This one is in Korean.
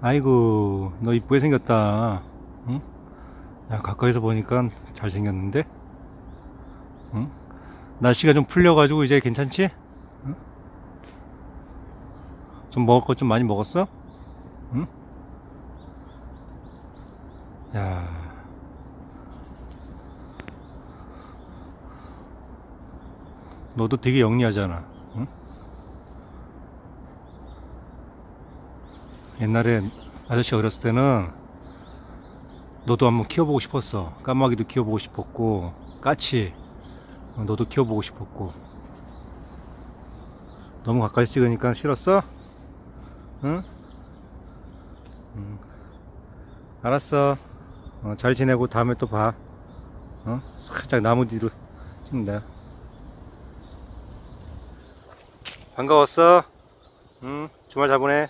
아이고, 너 이쁘게 생겼다. 응? 야, 가까이서 보니까 잘생겼는데? 응? 날씨가 좀 풀려가지고 이제 괜찮지? 응? 좀 먹을 것 좀 많이 먹었어? 응? 야. 너도 되게 영리하잖아. 응? 옛날에 아저씨 어렸을 때는 너도 한번 키워보고 싶었어. 까마귀도 키워보고 싶었고, 까치, 어, 너도 키워보고 싶었고. 너무 가까이 찍으니까 싫었어? 응? 응. 알았어. 어, 잘 지내고 다음에 또 봐. 어? 살짝 나무 뒤로 찍는다. 반가웠어. 응, 주말 잘 보내.